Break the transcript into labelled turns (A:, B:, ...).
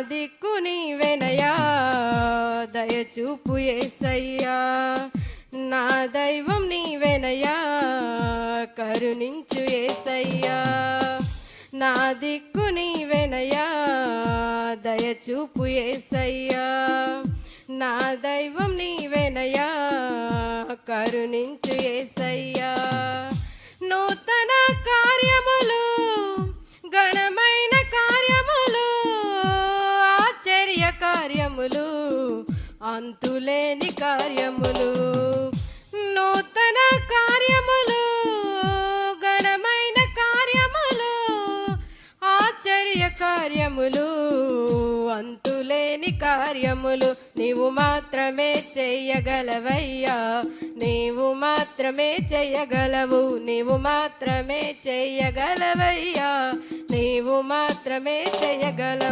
A: దిక్కు నీవెనయా దయచూపు ఏసయ్యా. నా దైవం నీవెనయా కరుణించు ఏసయ్యా. నా దిక్కు నీవెనయా దయచూపు ఏసయ్యా. నా దైవం నీవెనయా కరుణించు ఏసయ్యా. కార్యములు అంతులేని కార్యములు నూతన కార్యములు ఘనమైన కార్యములు ఆశ్చర్య కార్యములు అంతులేని కార్యములు నీవు మాత్రమే చెయ్యగలవయ్యా నీవు మాత్రమే చెయ్యగలవు నీవు మాత్రమే చెయ్యగలవయ్యా నీవు మాత్రమే చెయ్యగలవు